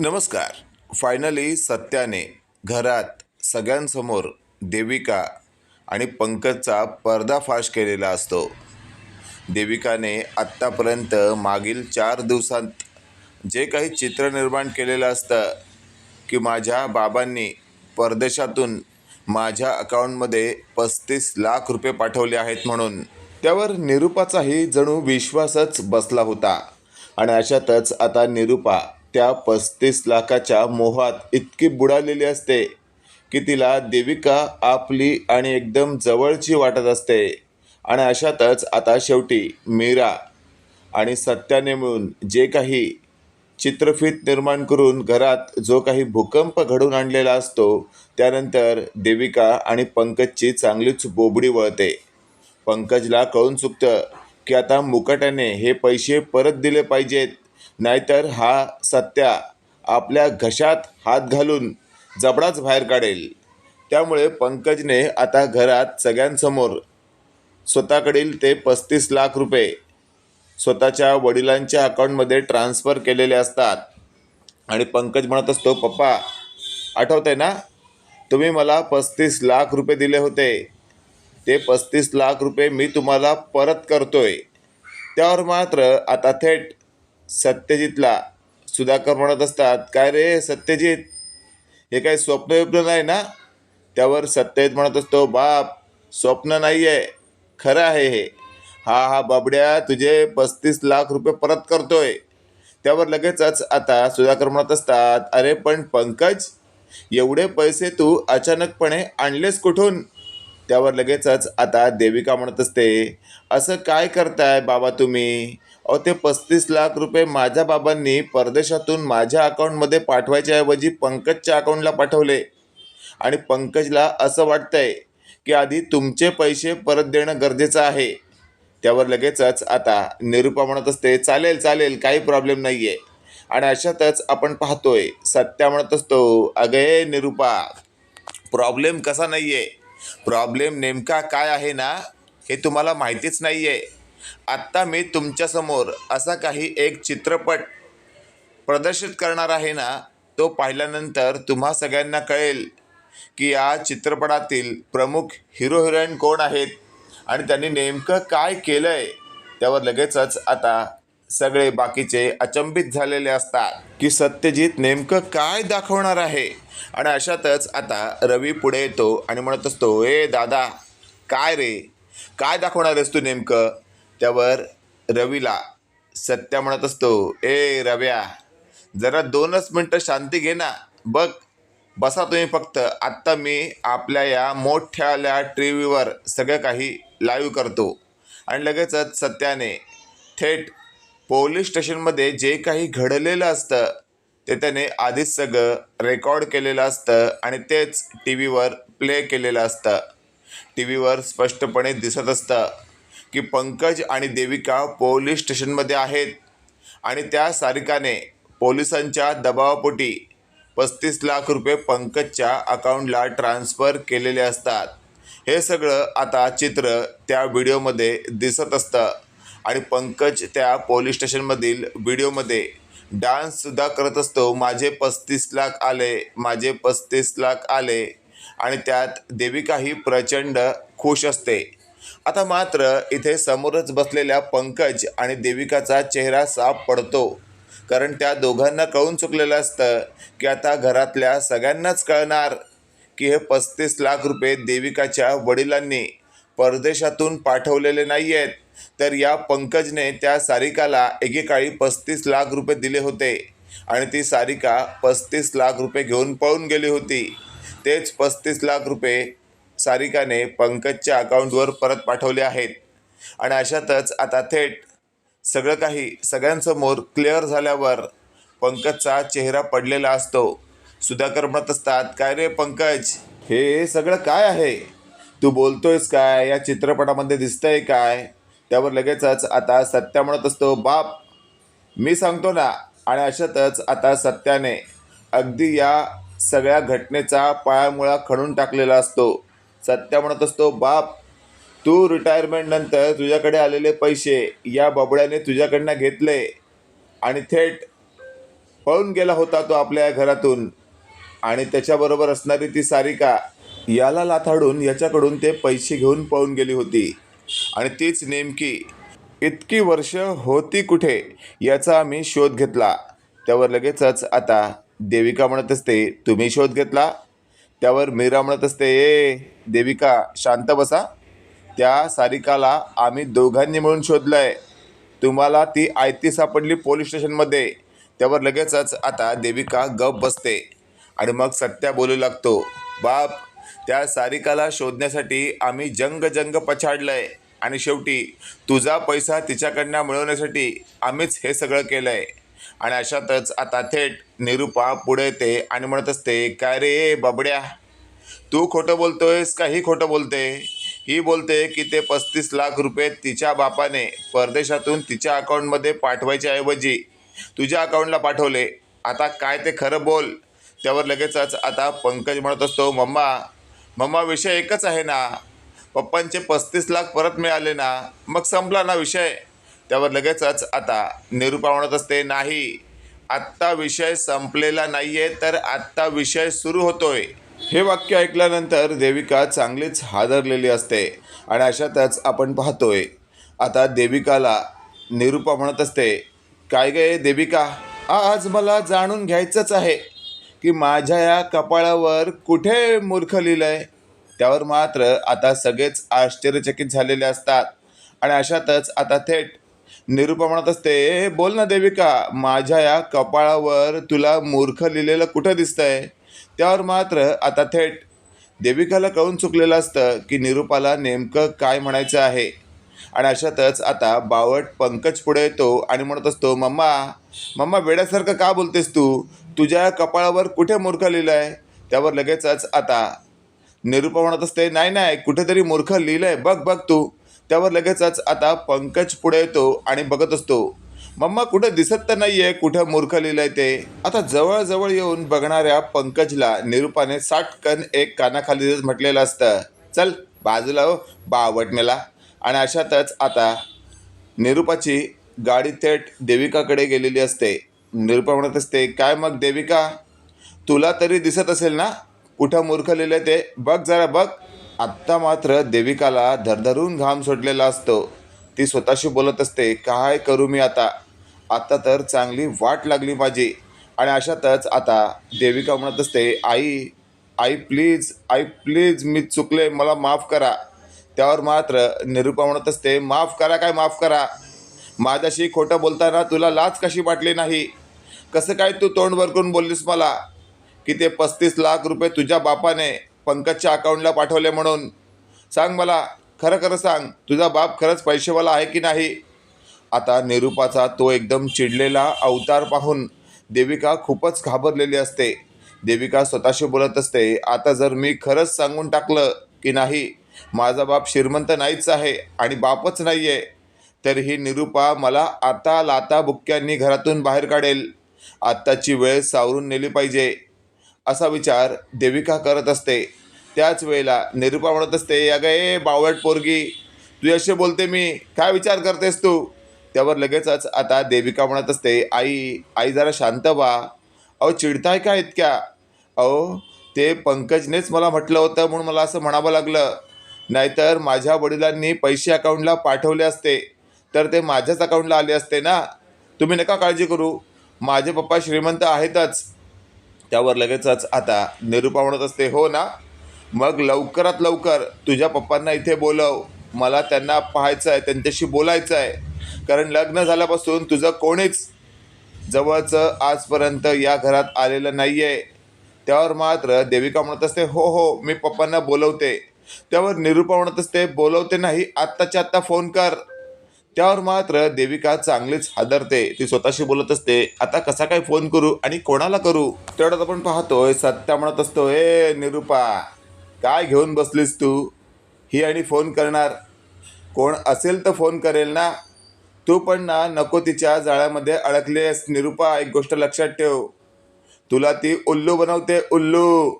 नमस्कार. फायनली सत्याने घरात सगळ्यांसमोर देविका आणि पंकजचा पर्दाफाश केलेला असतो. देविकाने आत्तापर्यंत मागील चार दिवसांत जे काही चित्र निर्माण केलेलं असतं की माझ्या बाबांनी परदेशातून माझ्या अकाउंटमध्ये पस्तीस लाख रुपये पाठवले आहेत म्हणून. त्यावर निरूपाचाही जणू विश्वासच बसला होता. आणि अशातच आता निरूपा त्या पस्तीस लाखाच्या मोहात इतकी बुडालेली असते की तिला देविका आपली आणि एकदम जवळची वाटत असते. आणि अशातच आता शेवटी मीरा आणि सत्याने मिळून जे काही चित्रफित निर्माण करून घरात जो काही भूकंप घडून आणलेला असतो त्यानंतर देविका आणि पंकजची चांगलीच बोबडी वळते. पंकजला कळून चुकतं की आता मुकाट्याने हे पैसे परत दिले पाहिजेत. नाहीतर हा सत्या आपल्या घशात हात घालून जबडाच बाहेर काढेल. त्यामुळे पंकजने आता घरात सगळ्यांसमोर स्वतःकडील ते पस्तीस लाख रुपये स्वतःच्या वडिलांच्या अकाउंटमध्ये ट्रान्स्फर केलेले असतात. आणि पंकज म्हणत असतो पप्पा आठवत आहे ना? तुम्ही मला पस्तीस लाख रुपये दिले होते. ते पस्तीस लाख रुपये मी तुम्हाला परत करतोय. त्यावर मात्र आता थेट सत्यजितला. सुधाकर म्हणत असतात काय रे सत्यजित? हे काय स्वप्न विप्न नाही ना? त्यावर सत्यजित म्हणत असतो बाप स्वप्न नाही आहे खरं आहे हे. हा हा बाबड्या तुझे पस्तीस लाख रुपये परत करतोय. त्यावर लगेचच आता सुधाकर म्हणत असतात अरे पण पंकज एवढे पैसे तू अचानकपणे आणलेस कुठून? त्यावर लगेचच आता देविका म्हणत असते असं काय करताय बाबा तुम्ही? अहो ते पस्तीस लाख रुपये माझ्या बाबांनी परदेशातून माझ्या अकाउंटमध्ये पाठवायच्या ऐवजी पंकजच्या अकाउंटला पाठवले. आणि पंकजला असं वाटतंय की आधी तुमचे पैसे परत देणं गरजेचं आहे. त्यावर लगेचच आता निरूपा म्हणत असते चालेल चालेल काही प्रॉब्लेम नाही आहे आणि अशातच आपण पाहतोय सत्या म्हणत असतो अगे निरूपा प्रॉब्लेम कसा नाही आहे प्रॉब्लेम नेमका काय आहे ना हे तुम्हाला माहितीच नाही आहे आत्ता मी तुमच्यासमोर असा काही एक चित्रपट प्रदर्शित करणार आहे ना तो पाहिल्यानंतर तुम्हा सगळ्यांना कळेल की या चित्रपटातील प्रमुख हिरो हिरोईन कोण आहेत आणि त्यांनी नेमकं काय केलं आहे त्यावर लगेचच आता सगळे बाकीचे अचंबित झालेले असतात की सत्यजित नेमकं काय दाखवणार आहे. आणि अशातच आता रवी पुढे येतो आणि म्हणत असतो ए दादा काय रे? काय दाखवणार आहेस तू नेमकं? त्यावर रवीला सत्या म्हणत असतो ए रव्या जरा दोनच मिनटं शांती घे ना. बघ बसा तुम्ही फक्त. आत्ता मी आपल्या या मोठ्याल्या टी व्हीवर सगळं काही लाईव्ह करतो. आणि लगेचच सत्याने थेट पोलीस स्टेशनमध्ये जे काही घडलेलं असतं ते त्याने आधीच सगळं रेकॉर्ड केलेलं असतं आणि तेच टी व्हीवर प्ले केलेलं असतं. टी व्हीवर स्पष्टपणे दिसत असतं. की पंकज आणि देविका पोलीस स्टेशनमध्ये आहेत. आणि त्या सारिकाने पोलिसांच्या दबावापोटी पस्तीस लाख रुपये पंकजच्या अकाउंटला ट्रान्स्फर केलेले असतात. हे सगळं आता चित्र त्या व्हिडिओमध्ये दिसत असतं. आणि पंकज त्या पोलीस स्टेशनमधील व्हिडिओमध्ये डान्ससुद्धा करत असतो. माझे पस्तीस लाख आले माझे पस्तीस लाख आले. आणि त्यात देविकाही प्रचंड खुश असते. आता मात्र इथे समोरच बसलेल्या पंकज आणि देविकाचा चेहरा साफ पडतो. कारण त्या दोघांना कळून चुकलेलं असतं की आता घरातल्या सगळ्यांनाच कळणार की हे पस्तीस लाख रुपये देविकाच्या वडिलांनी परदेशातून पाठवलेले नाही आहेत तर या पंकजने त्या सारिकाला एकेकाळी पस्तीस लाख रुपये दिले होते आणि ती सारिका पस्तीस लाख रुपये घेऊन पळून गेली होती. तेच पस्तीस लाख रुपये सारिकाने पंकजच्या अकाउंटवर परत पाठवले आहेत. आणि अशातच आता थेट सगळं काही सगळ्यांसमोर क्लिअर झाल्यावर पंकजचा चेहरा पडलेला असतो. सुधाकर म्हणत असतात काय रे पंकज हे सगळं काय आहे? तू बोलतोयस काय? या चित्रपटामध्ये दिसतंय काय? त्यावर लगेचच आता सत्या म्हणत असतो बाप मी सांगतो ना. आणि अशातच आता सत्याने अगदी या सगळ्या घटनेचा पायामुळा खणून टाकलेला असतो. सत्या म्हणत असतो बाप तू रिटायरमेंटनंतर तुझ्याकडे आलेले पैसे या बबड्याने तुझ्याकडनं घेतले आणि थेट पळून गेला होता तो आपल्या घरातून. आणि त्याच्याबरोबर असणारी ती सारिका याला लाथाडून याच्याकडून ते पैसे घेऊन पळून गेली होती. आणि तीच नेमकी इतकी वर्ष होती कुठे याचा आम्ही शोध घेतला. त्यावर लगेचच आता देविका म्हणत असते तुम्ही शोध घेतला? त्यावर मीरा म्हणत असते ए देविका शांत बसा. त्या सारिकाला आम्ही दोघांनी मिळून शोधलं आहे तुम्हाला ती आयती सापडली पोलीस स्टेशनमध्ये. त्यावर लगेचच आता देविका गप बसते आणि मग सत्या बोलू लागतो. बाप त्या सारिकाला शोधण्यासाठी आम्ही जंग जंग आहे आणि शेवटी तुझा पैसा तिच्याकडनं मिळवण्यासाठी आम्हीच हे सगळं केलं आहे आणि अशातच आता थेट निरूपा पुढे येते आणि म्हणत असते काय रे बाबड्या? तू खोटं बोलतोयस का ही खोटं बोलते? ही बोलते की ते पस्तीस लाख रुपये तिच्या बापाने परदेशातून तिच्या अकाउंटमध्ये पाठवायच्या ऐवजी तुझ्या अकाउंटला पाठवले. आता काय ते खरं बोल? त्यावर लगेचच आता पंकज म्हणत असतो मम्मा मम्मा विषय एकच आहे ना. पप्पांचे पस्तीस लाख परत मिळाले ना. मग संपला ना विषय. त्यावर लगेचच आता निरूपा म्हणत असते नाही आत्ता विषय संपलेला नाहीये तर आत्ता विषय सुरू होतोय. हे वाक्य ऐकल्यानंतर देविका चांगलीच हादरलेली असते आणि अशातच आपण पाहतोय. आता देविकाला निरूपा म्हणत असते काय गे देविका आज मला जाणून घ्यायचंच आहे की माझ्या या कपाळावर कुठे मूर्ख लिहिलं आहे त्यावर मात्र आता सगळेच आश्चर्यचकित झालेले असतात. आणि अशातच आता थेट निरूपा म्हणत असते बोल ना देविका माझ्या या कपाळावर तुला मूर्ख लिहिलेलं कुठं दिसतंय? त्यावर मात्र आता थेट देविकाला कळून चुकलेलं असतं की निरूपाला नेमकं काय म्हणायचं आहे. आणि अशातच आता बावट पंकज पुढे येतो आणि म्हणत असतो मम्मा मम्मा वेड्यासारखं का बोलतेस तू? तुझ्या कपाळावर कुठे मूर्ख लिहिलं आहे त्यावर लगेचच आता निरूपा म्हणत असते नाही नाही कुठेतरी मूर्ख लिहिलं आहे बघ बघ तू. त्यावर लगेचच आता पंकज पुढे येतो आणि बघत असतो मम्मा कुठं दिसत तर नाहीये कुठं मूर्ख लिहिलंय ते. आता जवळजवळ येऊन बघणाऱ्या पंकजला निरूपाने साटकन एक कानाखाली म्हटलेलं असतं. चल बाजूला हो बावट मेला आणि अशातच आता निरूपाची गाडी थेट देविकाकडे गेलेली असते. निरूपा म्हणत असते काय मग देविका? तुला तरी दिसत असेल ना? कुठं मूर्ख लिहिलं ते? बघ जरा बघ. आत्ता मात्र देविकाला धरधरून घाम सुटलेला असतो. ती स्वतःशी बोलत असते काय करू मी आता? आता तर चांगली वाट लागली माझी. आणि अशातच आता देविका म्हणत असते आई आई प्लीज आई प्लीज मी चुकले मला माफ करा. त्यावर मात्र निरूपा म्हणत असते माफ करा काय माफ करा? माझ्याशी खोटं बोलताना तुला लाच कशी वाटली नाही? कसं काय तू तोंड वरकून बोललीस मला? की ते पस्तीस लाख रुपये तुझ्या बापाने पंकजच्या अकाउंटला पाठवले म्हणून? सांग मला खरं खरं सांग तुझा बाप खरंच पैसेवाला आहे की नाही? आता निरूपाचा तो एकदम चिडलेला अवतार पाहून देविका खूपच घाबरलेली असते. देविका स्वतःशी बोलत असते आता जर मी खरंच सांगून टाकलं की नाही माझा बाप श्रीमंत नाहीच आहे आणि बापच नाही आहे तर ही निरूपा मला आता लाता बुक्क्यांनी घरातून बाहेर काढेल. आत्ताची वेळ सावरून नेली पाहिजे. असा विचार देविका करत असते. त्याच वेळेला निरूपा म्हणत असते अगं ए बावट पोरगी तुझ्याशी बोलते मी काय विचार करतेस तू? त्यावर लगेचच आता देविका म्हणत असते आई आई जरा शांत व्हा. अहो चिडताय का इतक्या? अहो ते पंकजनेच मला म्हटलं होतं म्हणून मला असं म्हणावं लागलं. नाहीतर माझ्या वडिलांनी पैसे अकाउंटला पाठवले असते तर ते माझ्याच अकाउंटला आले असते ना? तुम्ही नका काळजी करू. माझे पप्पा श्रीमंत आहेतच. त्यावर लगेचच आता निरूपा म्हणत असते हो ना मग लवकरात लवकर तुझ्या पप्पांना इथे बोलव. मला त्यांना पाहायचं आहे त्यांच्याशी बोलायचं आहे कारण लग्न झाल्यापासून तुझं कोणीच जवळचं आजपर्यंत या घरात आलेलं नाही आहे त्यावर मात्र देविका म्हणत असते हो हो मी पप्पांना बोलवते. त्यावर निरूपा म्हणत असते बोलवते नाही आत्ताच्या आत्ता फोन कर. त्यावर मात्र देविका चांगलीच हादरते. ती स्वतःशी बोलत असते आता कसा काय फोन करू आणि कोणाला करू? तेवढ्यात आपण पाहतोय सत्या म्हणत असतो हे निरूपा. काय घेऊन बसलीस तू? ही आणि फोन करणार. कोण असेल तर फोन करेल ना? तू पण ना नको तिच्या जाळ्यामध्ये अडकलेस. निरूपा एक गोष्ट लक्षात ठेव. तुला ती उल्लू बनवते उल्लू.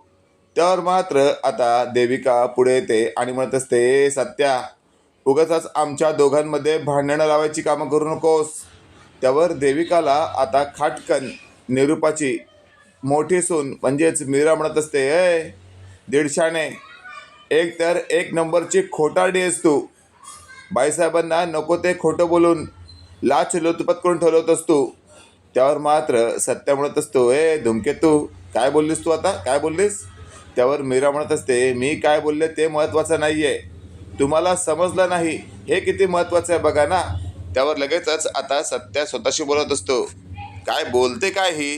त्यावर मात्र आता देविका पुढे येते आणि म्हणत असते सत्या उगाच आमच्या दोघांमध्ये भांडणं लावायची कामं करू नकोस. त्यावर देविकाला आता खाटकन निरूपाची मोठी सून म्हणजेच मीरा म्हणत असते ए दीडशाने. एक तर एक नंबरची खोटारडी आहेस तू. बाईसाहेबांना नको ते खोटं बोलून लाच लोतपत करून ठरवत असतो त्यावर मात्र सत्य म्हणत असतो ए धुमकेतू काय बोललीस तू आता? काय बोललीस? त्यावर मीरा म्हणत असते मी काय बोलले ते महत्त्वाचं नाही आहे तुम्हाला समजलं नाही हे किती महत्त्वाचं आहे बघा ना. त्यावर लगेचच आता सत्या स्वतःशी बोलत असतो काय बोलते काय ही?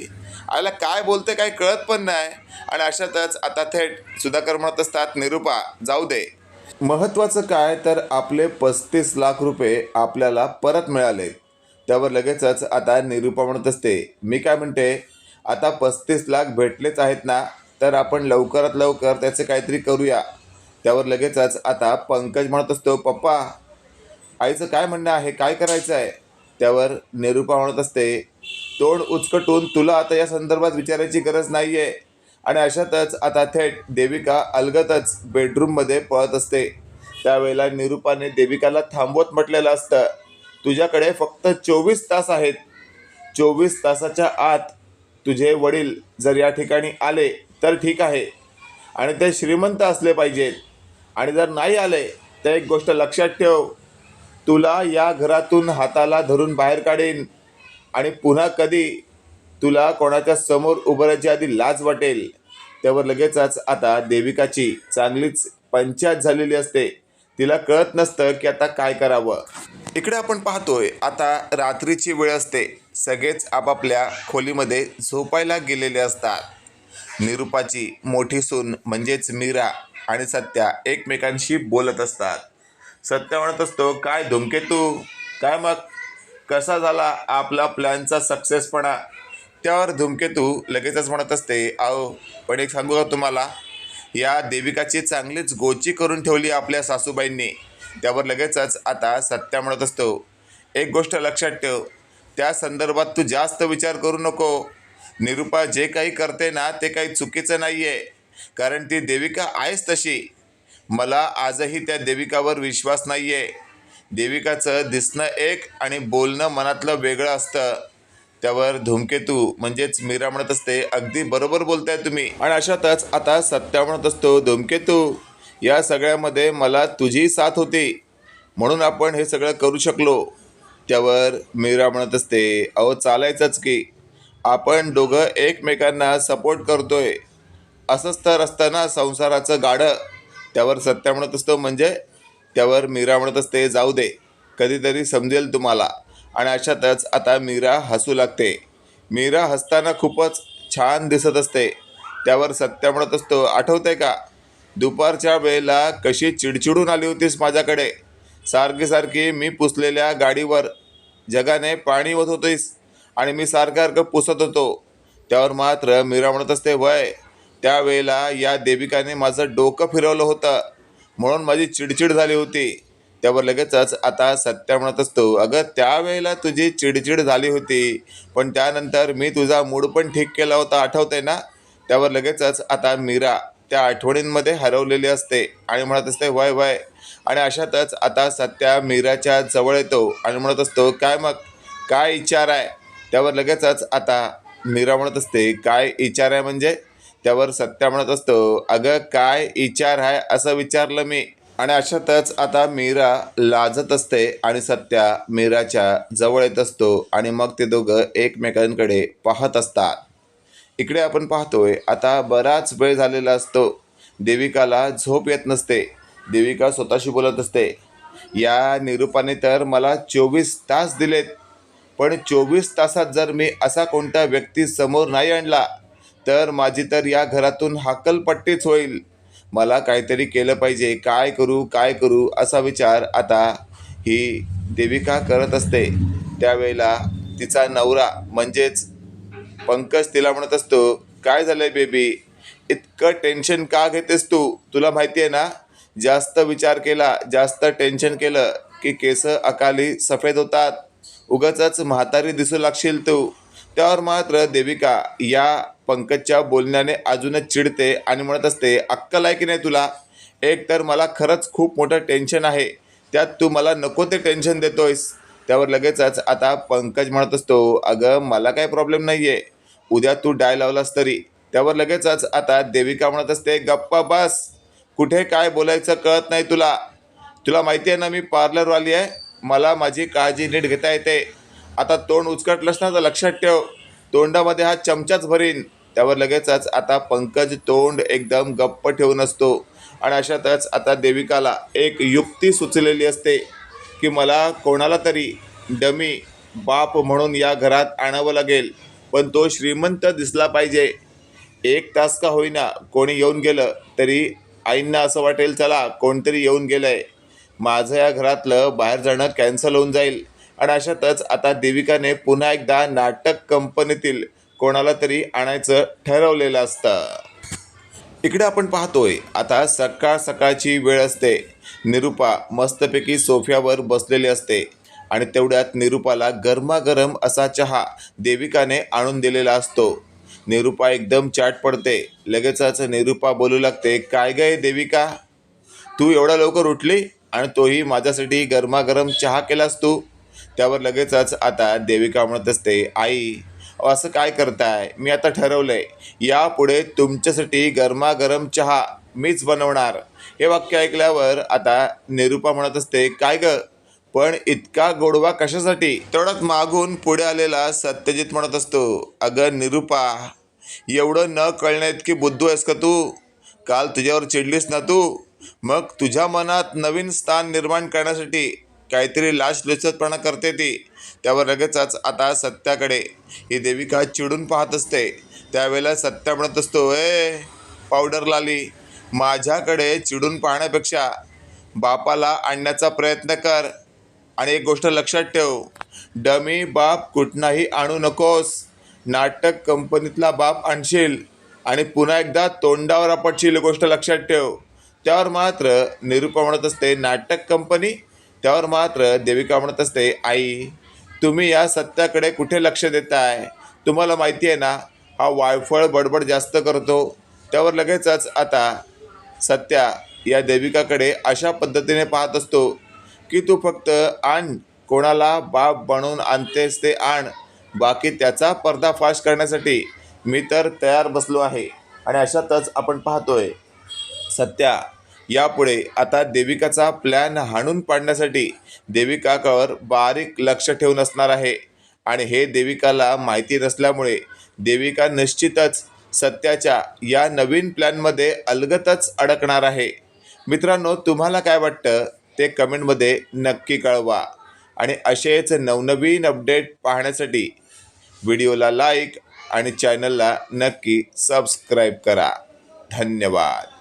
आयला काय बोलते काय कळत पण नाही. आणि अशातच आता थेट सुधाकर म्हणत असतात निरूपा जाऊ दे. महत्त्वाचं काय तर आपले पस्तीस लाख रुपये आपल्याला परत मिळाले. त्यावर लगेचच आता निरूपा म्हणत असते मी काय म्हणते आता पस्तीस लाख भेटलेच आहेत ना तर आपण लवकरात लवकर त्याचे काहीतरी करूया. त्यावर लगेचच आता पंकज म्हणत असतो पप्पा आईचं काय म्हणणं आहे काय करायचं आहे त्यावर निरूपा म्हणत असते तोंड उचकटून तुला आता या संदर्भात विचारायची गरज नाही आहे आणि अशातच आता थेट देविका अलगतच बेडरूममध्ये पळत असते. त्यावेळेला निरूपाने देविकाला थांबवत म्हटलेलं असतं तुझ्याकडे फक्त चोवीस तास आहेत. चोवीस तासाच्या आत तुझे वडील जर या ठिकाणी आले तर ठीक आहे. आणि ते श्रीमंत असले पाहिजेत. आणि जर नाही आले तर एक गोष्ट लक्षात ठेव. तुला या घरातून हाताला धरून बाहेर काढेन. आणि पुन्हा कधी तुला कोणाच्या समोर उभं राहायची आधी लाज वाटेल. त्यावर लगेचच आता देविकाची चांगलीच पंचायत झालेली असते. तिला कळत नसतं की आता काय करावं. इकडे आपण पाहतोय आता रात्रीची वेळ असते. सगळेच आपापल्या खोलीमध्ये झोपायला गेलेले असतात. निरूपाची मोठी सून म्हणजेच मीरा आणि सत्या एकमेकांशी बोलत असतात. सत्य म्हणत असतो काय धुमकेतू काय मग? कसा झाला आपला प्लॅनचा सक्सेसपणा? त्यावर धुमकेतू लगेचच म्हणत असते आहो पण एक सांगू का तुम्हाला? या देविकाची चांगलीच गोची करून ठेवली आपल्या सासूबाईंनी. त्यावर लगेचच आता सत्या म्हणत असतो एक गोष्ट लक्षात ठेव त्या संदर्भात तू जास्त विचार करू नको. निरूपा जे काही करते ना ते काही चुकीचं नाही आहे कारण ती देविका आहेच तशी. मला आजही त्या देविकावर विश्वास नाही आहे देविकाचं दिसणं एक आणि बोलणं मनातलं वेगळं असतं. त्यावर धूमकेतू म्हणजेच मीरा म्हणत असते अगदी बरोबर बोलताय तुम्ही. आणि अशातच आता सत्या म्हणत असतो धूमकेतू या सगळ्यामध्ये मला तुझी साथ होती. म्हणून आपण हे सगळं करू शकलो. त्यावर मीरा म्हणत असते अहो चालायचंच की. आपण दोघं एकमेकांना सपोर्ट करतोय. असंच तर असताना संसाराचं गाडं त्यावर सत्या म्हणत असतो म्हणजे त्यावर मीरा म्हणत असते जाऊ दे कधीतरी समजेल तुम्हाला. आणि अशातच आता मीरा हसू लागते. मीरा हसताना खूपच छान दिसत असते. त्यावर सत्या म्हणत असतो आठवते का? दुपारच्या वेळेला कशी चिडचिडून आली होतीस माझ्याकडे? सारखी सारखी मी पुसलेल्या गाडीवर जगाने पाणी होत होतीस आणि मी सारखं सारखं पुसत होतो. त्यावर मात्र मीरा म्हणत असते वय त्यावेळेला या देविकाने माझं डोकं फिरवलं होतं. म्हणून माझी चिडचिड झाली होती. त्यावर लगेचच आता सत्या म्हणत असतो अगं त्यावेळेला तुझी चिडचिड झाली होती पण त्यानंतर मी तुझा मूड पण ठीक केला होता आठवतंय ना? त्यावर लगेचच आता मीरा त्या आठवणींमध्ये हरवलेली असते आणि म्हणत असते वय वय. आणि अशातच आता सत्या मीराच्या जवळ येतो आणि म्हणत असतो काय मग? काय विचार आहे त्यावर लगेचच आता मीरा म्हणत असते काय विचार आहे म्हणजे? त्यावर सत्या म्हणत असतो अगं काय विचार आहे असं विचारलं मी? आणि अशातच आता मीरा लाजत असते आणि सत्या मीराच्या जवळ येत असतो आणि मग ते दोघं एकमेकांकडे पाहत असतात. इकडे आपण पाहतोय आता बराच वेळ झालेला असतो. देविकाला झोप येत नसते. देविका स्वतःशी बोलत असते या निरूपाने तर मला चोवीस तास दिलेत पण चोवीस तासात जर मी असा कोणता व्यक्ती समोर नाही आणला तर माझी तर या घरातून हाकलपट्टीच होईल. मला काहीतरी केलं पाहिजे. काय करू काय करू असा विचार आता ही देविका करत असते. त्यावेळेला तिचा नवरा म्हणजेच पंकज तिला म्हणत असतो काय झालंय बेबी? इतकं टेन्शन का घेतेस तू? तुला माहिती आहे ना जास्त विचार केला जास्त टेन्शन केलं की केस अकाली सफेद होतात. उगाच म्हातारी दिसू लागशील तू. त्यावर मात्र देविका या पंकजच्या बोलण्याने अजूनच चिडते आणि म्हणत असते अक्कल आहे की नाही तुला? एक तर मला खरंच खूप मोठं टेन्शन आहे. त्यात तू मला नको ते टेन्शन देतोयस. त्यावर लगेचच आता पंकज म्हणत असतो अगं मला काही प्रॉब्लेम नाही आहे उद्या तू डाय लावलास तरी. त्यावर लगेचच आता देविका म्हणत असते गप्पा बस. कुठे काय बोलायचं कळत नाही तुला. तुला माहिती आहे ना मी पार्लरवाली आहे. मला माझी काळजी नीट घेता येते. आता तोंड उचकटलंस ना तर लक्षात ठेव. तोंडामध्ये हा चमचाच भरीन. त्यावर लगेचच आता पंकज तोंड एकदम गप्प ठेवून असतो. आणि अशातच आता देविकाला एक युक्ती सुचलेली असते की मला कोणाला तरी डमी बाप म्हणून या घरात आणावं लागेल पण तो श्रीमंत दिसला पाहिजे. एक तास का होईना कोणी येऊन गेलं तरी आईंना असं वाटेल चला कोणतरी येऊन गेलं आहे माझं या घरातलं बाहेर जाणं कॅन्सल होऊन जाईल. आणि अशातच आता देविकाने पुन्हा एकदा नाटक कंपनीतील कोणाला तरी आणायचं ठरवलेलं असतं. इकडे आपण पाहतोय आता सकाळ सकाळची वेळ असते. निरुपा मस्तपैकी सोफ्यावर बसलेली असते आणि तेवढ्यात निरुपाला गरमागरम असा चहा देविकाने आणून दिलेला असतो. निरुपा एकदम चाट पडते. लगेचच निरुपा बोलू लागते काय गय देविका? तू एवढा लवकर उठली आणि तोही माझ्यासाठी गरमागरम चहा केलास तू? त्यावर लगेचच आता देविका म्हणत असते आई असं काय करताय? मी आता ठरवलंय. यापुढे तुमच्यासाठी गरमागरम चहा मीच बनवणार. हे वाक्य ऐकल्यावर आता निरुपा म्हणत असते काय ग? पण इतका गोडवा कशासाठी? तेवढ्यात मागून पुढे आलेला सत्यजित म्हणत असतो अगं निरुपा एवढं न कळण्या इतकी बुद्धू आहेस का तू? काल तुझ्यावर चिडलीस ना तू? मग तुझ्या मनात नवीन स्थान निर्माण करण्यासाठी काहीतरी लाच लुचतपणा करते ती. त्यावर लगेचच आता सत्याकडे. ही देविका चिडून पाहत असते. त्यावेळेला सत्या म्हणत असतो ए पावडर लाली माझ्याकडे चिडून पाहण्यापेक्षा बापाला आणण्याचा प्रयत्न कर आणि एक गोष्ट लक्षात ठेव. डमी बाप कुठनाही आणू नकोस. नाटक कंपनीतला बाप आणशील आणि पुन्हा एकदा तोंडावर आपटशील गोष्ट लक्षात ठेव. त्यावर मात्र निरूपा म्हणत असते नाटक कंपनी त्यावर मात्र देविका म्हणत असते आई तुम्ही या सत्याकडे कुठे लक्ष देताय? तुम्हाला माहिती आहे ना हा वायफळ बडबड जास्त करतो. त्यावर लगेचच आता सत्या या देविकाकडे अशा पद्धतीने पाहत असतो की तू फक्त आण कोणाला बाप बनवून आणतेस ते आण. बाकी त्याचा पर्दाफाश करण्यासाठी मी तर तयार बसलो आहे. आणि अशातच आपण पाहतोय सत्या यापुढे आता देविकाचा प्लॅन हाणून पाडण्यासाठी देविकावर बारीक लक्ष ठेवून असणार आहे. आणि हे देविकाला माहिती नसल्यामुळे देविका निश्चितच सत्याच्या या नवीन प्लॅनमध्ये अलगतच अडकणार आहे. मित्रांनो तुम्हाला काय वाटतं? ते कमेंटमध्ये नक्की कळवा. आणि असेच नवनवीन अपडेट पाहण्यासाठी व्हिडिओला लाईक आणि चॅनलला नक्की सबस्क्राईब करा. धन्यवाद.